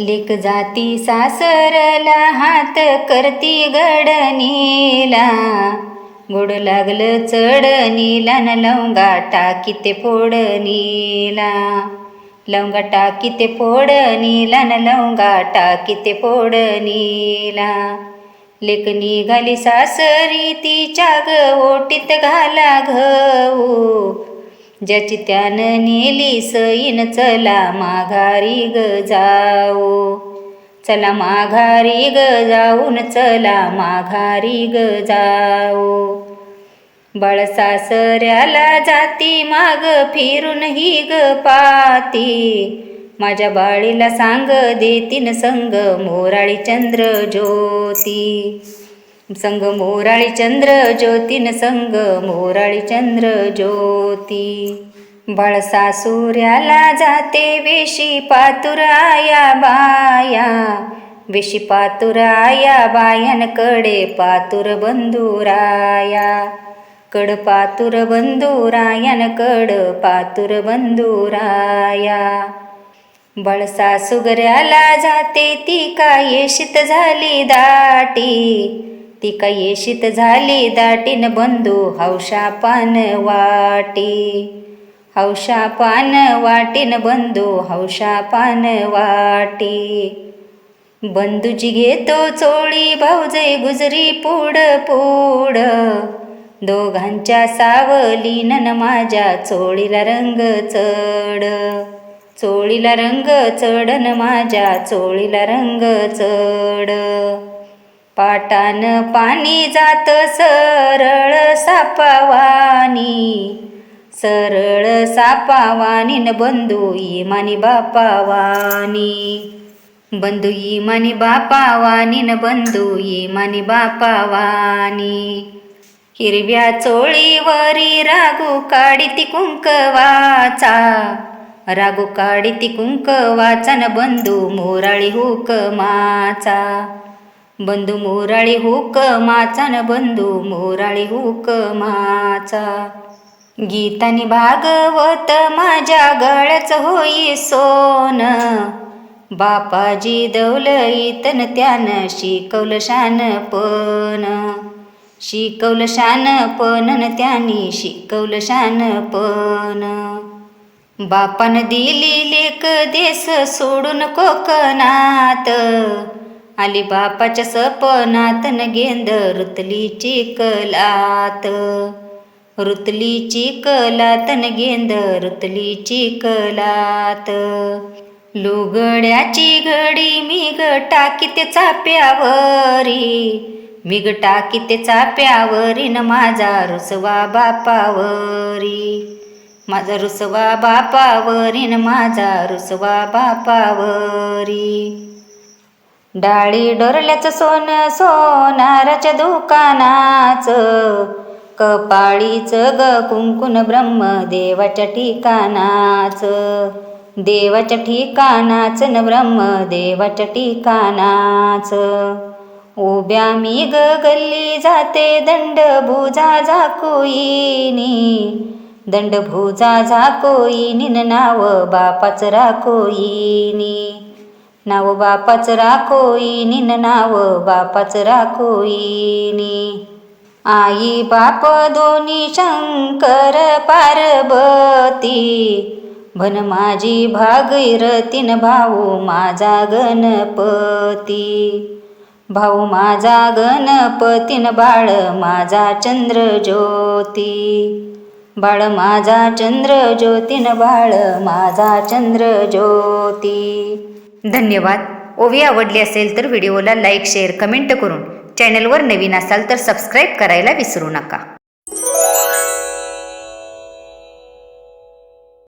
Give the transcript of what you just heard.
लेक जाती सासरला हात करती गडनीला. गोड लागलं चढणीला न लवंगा टाकी ते फोडणीला लवंगा टाकी ते फोडणीला न लवंगा टाकी ते फोडणीला लेक निघाली सासरी तिच्या ग ओटीत घाला घऊ ज्याची त्यानं नेली सईन चला माघारी ग जाओ. चला माघारी ग जाऊन चला माघारी ग जाऊ बाळ सासऱ्याला जाती माग फिरून ही ग पाती. माझ्या बाळीला सांग देतीन संग मोराळी चंद्र ज्योती. संग मोराळी चंद्र ज्योतीन संग मोराळी चंद्र ज्योती. बाळ सासुऱ्याला जाते वेशी पातुराया बाया. वेशी पातुराया बायांकडे पातुर बंधुराया. कड पातुर बंधुरायनकड पातुर बंधुराया. बाळ सासुगऱ्याला जाते ती का येशीत झाली दाटी. ती का येशीत झाली दाटीन बंधू हौशा पान वाटी. हौशा पान वाटीन बंधू हौशा पान वाटी. बंधूजी घेतो चोळी भाऊजे गुजरी पुड पुड. दोघांच्या सावलीन न माझ्या चोळीला रंग चढ. चोळीला रंग चढन माझ्या चोळीला रंग चढ. पाटान पाणी जात सरळ सापावानी. सरळ सापावानी न बंधू इमानी बापावानी. बंधू इमानी बापावानी न बंधू इमानी बापावानी. हिरव्या चोळीवरी रागू काढिती कुंकवाचा. रागू काढिती कुंकवाचा न बंधू मोराळी हुकमाचा. बंधू मोराळी हुक माचा न बंधू मोराळी हुक माचा. गीतानी भागवत माझ्या गळ्याच होई सोन. बापाजी दौलईतन त्यानं शिकवलं शानपण शिकवलं शानपण पण त्यानी शिकवलं शानपण बापान दिली लेक देस सोडून कोकणात. आली बापाच्या सपनात न गेंद रुतली चिकलात रुतली चिकलात न गेंद रुतली चिकलात लुगड्याची घडी मिग टाकी ते चाप्यावरी. मिग टाकी ते चाप्यावरी न माझा रुसवा बापावरी. माझा रुसवा बापावरी न माझा रुसवा बापावरी. डाळी डोरल्याचं सोनं सोनाराच्या दुकानाचं. कपाळीचं ग कुंकुन ब्रह्मदेवाच्या ठिकाणाचं. देवाच्या ठिकाणाचं न ब्रह्म देवाच्या ठिकाणाचं. उभ्या मी ग गल्ली जाते दंड भुजा झाकोईनी. दंड भुजा झाकोईनी नाव बापाच राखोईनी. नाव बापाच राखोईनी न नाव बापाच राखोईनी आई बाप दोन्ही शंकर पार्वती. भन माझी भागीरतीन भाऊ माझा गणपती. भाऊ माझा गणपतीन बाळ माझा चंद्र ज्योती बाळ माझा चंद्र ज्योतीन बाळ माझा चंद्र ज्योती धन्यवाद. ओवी आवडली असेल तर व्हिडिओला लाईक शेअर कमेंट करून चॅनलवर नवीन असाल तर सबस्क्राईब करायला विसरू नका.